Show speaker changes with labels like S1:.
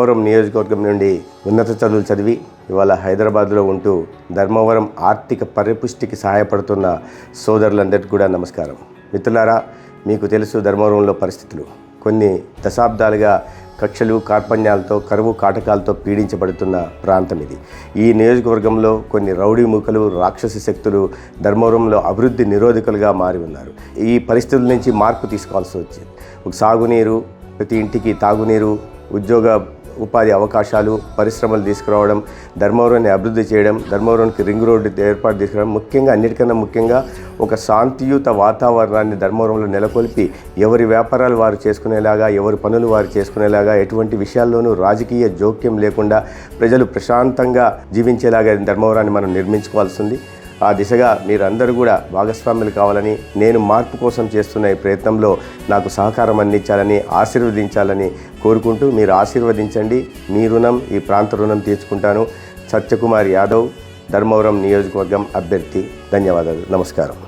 S1: ధర్మవరం నియోజకవర్గం నుండి ఉన్నత చదువులు చదివి ఇవాళ హైదరాబాద్లో ఉంటూ ధర్మవరం ఆర్థిక పరిపుష్టికి సహాయపడుతున్న సోదరులందరికీ కూడా నమస్కారం. మిత్రులారా మీకు తెలుసు ధర్మవరంలో పరిస్థితులు. కొన్ని దశాబ్దాలుగా కక్షలు కార్పణ్యాలతో కరువు కాటకాలతో పీడించబడుతున్న ప్రాంతం ఇది. ఈ నియోజకవర్గంలో కొన్ని రౌడీ మూకలు రాక్షస శక్తులు ధర్మవరంలో అభివృద్ధి నిరోధకులుగా మారి ఉన్నారు. ఈ పరిస్థితుల నుంచి మార్పు తీసుకోవాల్సి వచ్చింది. ఒక సాగునీరు ప్రతి ఇంటికి తాగునీరు ఉద్యోగ ఉపాధి అవకాశాలు పరిశ్రమలు తీసుకురావడం ధర్మవరాన్ని అభివృద్ధి చేయడం ధర్మవరానికి రింగ్ రోడ్డు ఏర్పాటు తీసుకురావడం ముఖ్యంగా అన్నిటికన్నా ముఖ్యంగా ఒక శాంతియుత వాతావరణాన్ని ధర్మవరంలో నెలకొల్పి ఎవరి వ్యాపారాలు వారు చేసుకునేలాగా ఎవరి పనులు వారు చేసుకునేలాగా ఎటువంటి విషయాల్లోనూ రాజకీయ జోక్యం లేకుండా ప్రజలు ప్రశాంతంగా జీవించేలాగా ధర్మవరాన్ని మనం నిర్మించుకోవాల్సింది ఆ దిశగా మీరందరూ కూడా భాగస్వాములు కావాలని నేను మార్పు కోసం చేస్తున్న ఈ ప్రయత్నంలో నాకు సహకారం అందించాలని ఆశీర్వదించాలని కోరుకుంటూ మీరు ఆశీర్వదించండి. మీ రుణం ఈ ప్రాంత రుణం తీర్చుకుంటాను. సత్యకుమార్ యాదవ్ ధర్మవరం నియోజకవర్గం అభ్యర్థి. ధన్యవాదాలు. నమస్కారం.